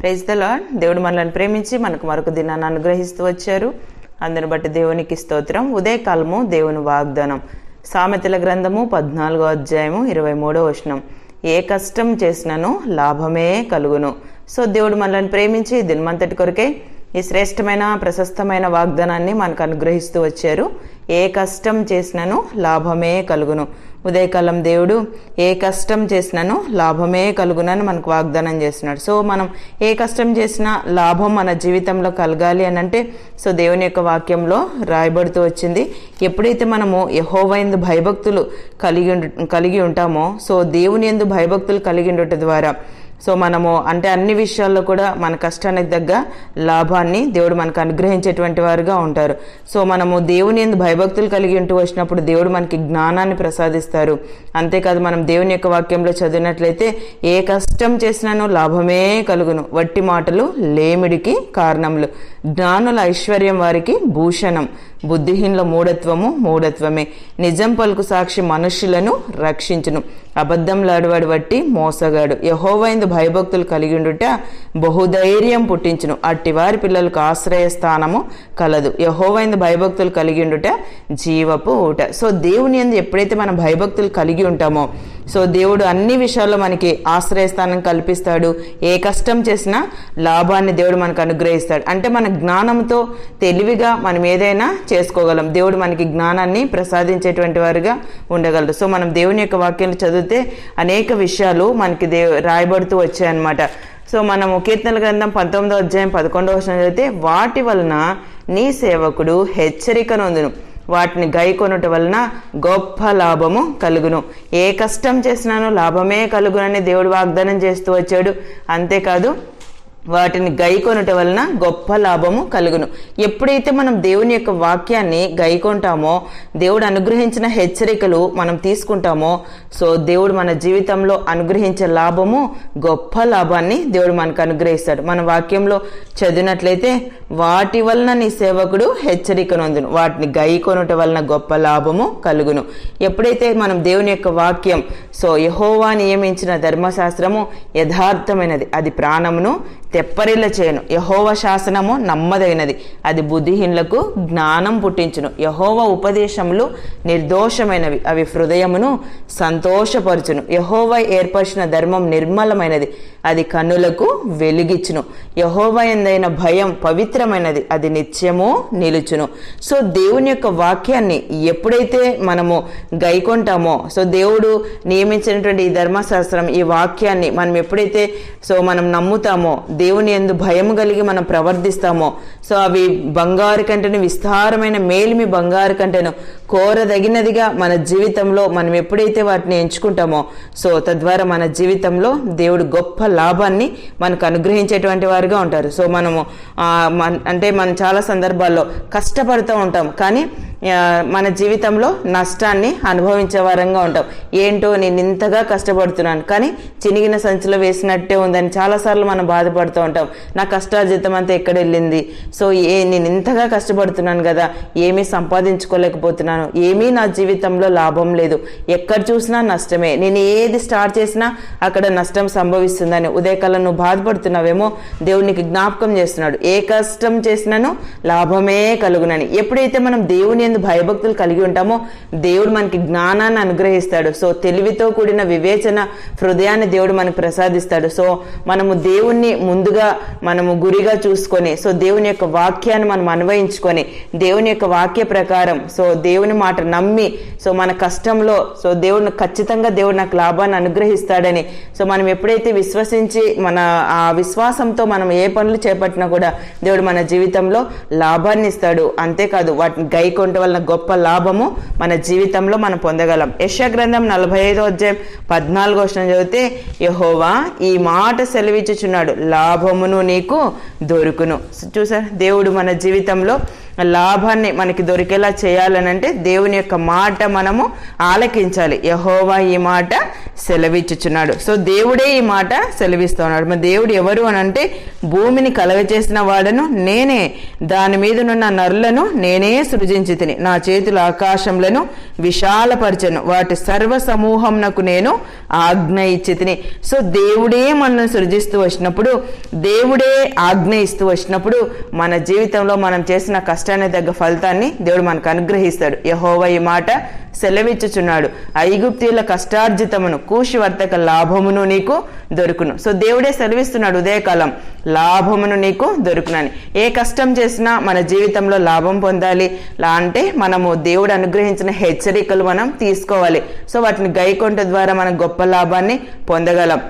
Praise the lord దేవుడు మనల్ని ప్రేమించి మనకు మరొక దినాన్ని అనుగ్రహిస్తూ వచ్చారు. అందుని బట్టి దేవునికి స్తోత్రం. ఉదయకాలము దేవుని వాగ్దానం. సామెతల గ్రంథము పద్నాలుగో అధ్యాయము ఇరవై మూడో వచనం. ఏ కష్టం చేసినను లాభమే కలుగును. సో దేవుడు మనల్ని ప్రేమించి దినమంతటి కొరకే ఈ శ్రేష్టమైన ప్రశస్తమైన వాగ్దానాన్ని మనకు అనుగ్రహిస్తూ వచ్చారు. ఏ కష్టం చేసినను లాభమే కలుగును. ఉదయకాలం దేవుడు ఏ కష్టం చేసినానో లాభమే కలుగునని మనకు వాగ్దానం చేస్తున్నాడు. సో మనం ఏ కష్టం చేసినా లాభం మన జీవితంలో కలగాలి అని అంటే సో దేవుని యొక్క వాక్యంలో రాయబడుతూ వచ్చింది. ఎప్పుడైతే మనము యహోవైందు భయభక్తులు కలిగి ఉండ- కలిగి ఉంటామో సో దేవుని ఎందు భయభక్తులు కలిగి ఉండటం ద్వారా సో మనము అంటే అన్ని విషయాల్లో కూడా మన కష్టానికి తగ్గ లాభాన్ని దేవుడు మనకు అనుగ్రహించేటువంటి వారుగా ఉంటారు. సో మనము దేవుని ఎందు భయభక్తులు కలిగి ఉంటూ వచ్చినప్పుడు దేవుడు మనకి జ్ఞానాన్ని ప్రసాదిస్తారు. అంతేకాదు మనం దేవుని యొక్క వాక్యంలో చదివినట్లయితే ఏ కష్టం చేసినానో లాభమే కలుగును. వట్టి మాటలు లేమిడికి కారణములు. జ్ఞానుల ఐశ్వర్యం వారికి భూషణం. బుద్ధిహీనుల మూఢత్వము మూఢత్వమే. నిజం పలుకు సాక్షి మనుష్యులను రక్షించును. అబద్ధంలాడువాడు బట్టి మోసగాడు. యహోవైందు భయభక్తులు కలిగి ఉండుట బహుధైర్యం పుట్టించును. అట్టి వారి పిల్లలకు ఆశ్రయ స్థానము కలదు. యహోవైందు భయభక్తులు కలిగి ఉండుట జీవపు ఊట. సో దేవుని ఎందు ఎప్పుడైతే మనం భయభక్తులు కలిగి ఉంటామో సో దేవుడు అన్ని విషయాల్లో మనకి ఆశ్రయస్థానం కల్పిస్తాడు. ఏ కష్టం చేసినా లాభాన్ని దేవుడు మనకు అనుగ్రహిస్తాడు. అంటే మన జ్ఞానంతో తెలివిగా మనం ఏదైనా చేసుకోగలం. దేవుడు మనకి జ్ఞానాన్ని ప్రసాదించేటువంటి వారుగా ఉండగలరు సో మనం దేవుని యొక్క వాక్యాలు చదివితే అనేక విషయాలు మనకి దేవు రాయబడుతూ వచ్చాయన్నమాట. సో మనము కీర్తనల గ్రంథం పంతొమ్మిదో అధ్యాయం పదకొండవ వచనం చదివితే వాటి వలన నీ సేవకుడు హెచ్చరిక నొందును. వాటిని గైకొనుట వలన గొప్ప లాభము కలుగును. ఏ కష్టం చేసినానో లాభమే కలుగునని దేవుడు వాగ్దానం చేస్తూ వచ్చాడు. అంతేకాదు వాటిని గైకొనుట వలన గొప్ప లాభము కలుగును. ఎప్పుడైతే మనం దేవుని యొక్క వాక్యాన్ని గైకొంటామో దేవుడు అనుగ్రహించిన హెచ్చరికలు మనం తీసుకుంటామో సో దేవుడు మన జీవితంలో అనుగ్రహించే లాభము గొప్ప లాభాన్ని దేవుడు మనకు అనుగ్రహిస్తాడు. మన వాక్యంలో చదివినట్లయితే వాటి వలన నీ సేవకుడు హెచ్చరిక నొందును. వాటిని గైకొనుట వలన గొప్ప లాభము కలుగును. ఎప్పుడైతే మనం దేవుని యొక్క వాక్యం సో యహోవా నియమించిన ధర్మశాస్త్రము యథార్థమైనది అది ప్రాణమును తెప్పరిల్ల చేయను. యహోవ శాసనము నమ్మదగినది. అది బుద్ధిహీనులకు జ్ఞానం పుట్టించును. యహోవ ఉపదేశములు నిర్దోషమైనవి. అవి హృదయమును సంతోషపరచును. యహోవ ఏర్పరిచిన ధర్మం నిర్మలమైనది. అది కన్నులకు వెలుగిచ్చును. యహోవ ఎందైన భయం పవిత్రమైనది అది నిత్యము నిలుచును. సో దేవుని యొక్క వాక్యాన్ని ఎప్పుడైతే మనము గైకొంటామో సో దేవుడు నియమించినటువంటి ఈ ధర్మశాస్త్రం ఈ వాక్యాన్ని మనం ఎప్పుడైతే సో మనం నమ్ముతామో దేవుని ఎందు భయం కలిగి మనం ప్రవర్తిస్తామో సో అవి బంగారు కంటెను విస్తారమైన మేలిమి బంగారు కంటెను కోరదగినదిగా మన జీవితంలో మనం ఎప్పుడైతే వాటిని ఎంచుకుంటామో సో తద్వారా మన జీవితంలో దేవుడు గొప్ప లాభాన్ని మనకు అనుగ్రహించేటువంటి వారుగా ఉంటారు. సో మనము అంటే మనం చాలా సందర్భాల్లో కష్టపడుతూ ఉంటాం కానీ మన జీవితంలో నష్టాన్ని అనుభవించే వారంగా ఉంటాం. ఏంటో నేను ఇంతగా కష్టపడుతున్నాను. కానీ చినిగిన సంచిలో వేసినట్టే ఉందని చాలాసార్లు మనం బాధపడుతూ ఉంటాం. నా కష్టార్జితం అంతా ఎక్కడ వెళ్ళింది సో ఏ నేను ఇంతగా కష్టపడుతున్నాను కదా. ఏమీ సంపాదించుకోలేకపోతున్నాను. ఏమీ నా జీవితంలో లాభం లేదు. ఎక్కడ చూసినా నష్టమే. నేను ఏది స్టార్ట్ చేసినా అక్కడ నష్టం సంభవిస్తుందని. ఉదయకాలం నువ్వు బాధపడుతున్నావేమో? దేవునికి జ్ఞాపకం చేస్తున్నాడు. ఏ కష్టం చేసినాను లాభమే కలుగునని. ఎప్పుడైతే మనం దేవుని ఎందు భయభక్తులు కలిగి ఉంటామో దేవుడు మనకి జ్ఞానాన్ని అనుగ్రహిస్తాడు. సో తెలివితో కూడిన వివేచన హృదయాన్ని దేవుడు మనకు ప్రసాదిస్తాడు. సో మనము దేవుణ్ణి ముందుగా మనము గురిగా చూసుకొని సో దేవుని యొక్క వాక్యాన్ని మనం అన్వయించుకొని దేవుని యొక్క వాక్య ప్రకారం సో దేవుని మాట నమ్మి సో మన కష్టంలో సో దేవుడిని ఖచ్చితంగా దేవుడు నాకు లాభాన్ని అనుగ్రహిస్తాడని సో మనం ఎప్పుడైతే విశ్వసించి మన ఆ విశ్వాసంతో మనం ఏ పనులు చేపట్టినా కూడా దేవుడు మన జీవితంలో లాభాన్ని ఇస్తాడు. అంతేకాదు వాటిని గైకొంట వలన గొప్ప లాభము మన జీవితంలో మనం పొందగలం. యశ గ్రంథం నలభై ఐదో అధ్యాయం పద్నాలుగో వచ్చిన చదివితే యహోవా ఈ మాట సెలవిచ్చుచున్నాడు లాభమును నీకు దొరుకును. చూసారు? దేవుడు మన జీవితంలో లాభాన్ని మనకి దొరికేలా చేయాలనంటే దేవుని యొక్క మాట మనము ఆలకించాలి. యహోవా ఈ మాట సెలవిచ్చుచున్నాడు. సో దేవుడే ఈ మాట సెలవిస్తున్నాడు. మరి దేవుడు ఎవరు అని అంటే భూమిని కలగచేసిన వాడను నేనే దాని మీదనున్న నరులను నేనే సృజించి తిని నా చేతుల ఆకాశములను విశాలపరచను. వాటి సర్వ సమూహంనకు నేను ఆజ్ఞ ఇచ్చితిని. సో దేవుడే మనల్ని సృజిస్తూ వచ్చినప్పుడు దేవుడే ఆజ్ఞ ఇస్తూ వచ్చినప్పుడు మన జీవితంలో మనం చేసిన కష్టాన్ని తగ్గ ఫలితాన్ని దేవుడు మనకు అనుగ్రహిస్తాడు. యహోవ ఈ మాట సెలవిచ్చుచున్నాడు. ఐగుప్తీల కష్టార్జితమును కూషి వర్తక లాభమును నీకు దొరుకును. సో దేవుడే సెలవిస్తున్నాడు ఉదయకాలం. లాభమును నీకు దొరుకునని. ఏ కష్టం చేసినా మన జీవితంలో లాభం పొందాలి. అంటే మనము దేవుడు అనుగ్రహించిన హెచ్చరికలు మనం తీసుకోవాలి. సో వాటిని గైకొంట ద్వారా మనం గొప్ప లాభాన్ని పొందగలం.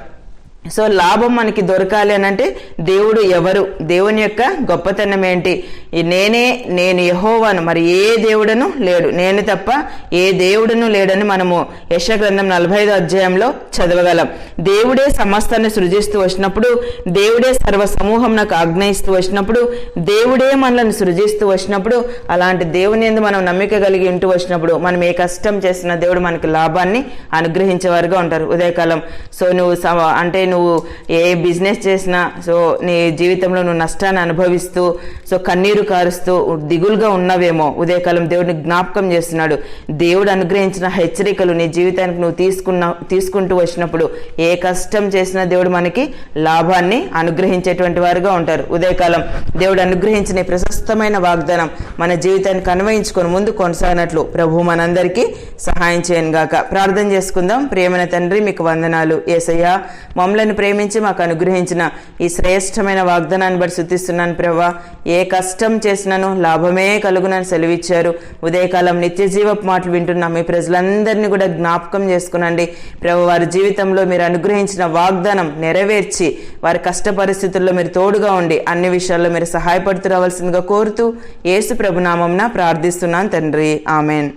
సో లాభం మనకి దొరకాలి అని అంటే దేవుడు ఎవరు? దేవుని యొక్క గొప్పతనం ఏంటి? నేనే నేను యహోవాను. మరి ఏ దేవుడను లేడు. నేను తప్ప ఏ దేవుడును లేడని మనము యశ గ్రంథం నలభై ఐదు అధ్యాయంలో చదవగలం. దేవుడే సమస్తాన్ని సృజిస్తూ వచ్చినప్పుడు దేవుడే సర్వ సమూహం నాకు ఆజ్ఞయిస్తూ వచ్చినప్పుడు దేవుడే మనల్ని సృజిస్తూ వచ్చినప్పుడు అలాంటి దేవుని ఎందు మనం నమ్మిక కలిగి ఉంటూ వచ్చినప్పుడు మనం ఏ కష్టం చేసిన దేవుడు మనకి లాభాన్ని అనుగ్రహించేవారుగా ఉంటారు ఉదయకాలం. సో నువ్వు అంటే నువ్వు ఏ బిజినెస్ చేసినా సో నీ జీవితంలో నువ్వు నష్టాన్ని అనుభవిస్తూ సో కన్నీరు కారుస్తూ దిగులుగా ఉన్నవేమో. ఉదయకాలం దేవుడిని జ్ఞాపకం చేస్తున్నాడు. దేవుడు అనుగ్రహించిన హెచ్చరికలు నీ జీవితానికి నువ్వు తీసుకున్న తీసుకుంటూ వచ్చినప్పుడు ఏ కష్టం చేసినా దేవుడు మనకి లాభాన్ని అనుగ్రహించేటువంటి వారుగా ఉంటారు. ఉదయకాలం దేవుడు అనుగ్రహించిన ప్రశస్తమైన వాగ్దానం మన జీవితానికి అన్వయించుకొని ముందు కొనసాగినట్లు ప్రభు మనందరికీ సహాయం చేయను గాక ప్రార్థన చేసుకుందాం. ప్రియమైన తండ్రి మీకు వందనాలు. ఏసయ్యా మమ్మలను ప్రేమించి మాకు అనుగ్రహించిన ఈ శ్రేష్టమైన వాగ్దానాన్ని బట్టి శుద్ధిస్తున్నాను ప్రభా. ఏ కష్టం చేసినానో లాభమే కలుగునని సెలవిచ్చారు. ఉదయకాలం నిత్య జీవపు మాటలు వింటున్నాం. మీ ప్రజలందరినీ కూడా జ్ఞాపకం చేసుకునండి. ప్రభు వారి జీవితంలో మీరు అనుగ్రహించిన వాగ్దానం నెరవేర్చి వారి కష్ట పరిస్థితుల్లో మీరు తోడుగా ఉండి అన్ని విషయాల్లో మీరు సహాయపడుతూ రావాల్సిందిగా కోరుతూ యేసు ప్రభునామంన ప్రార్థిస్తున్నాను తండ్రి. ఆమెన్.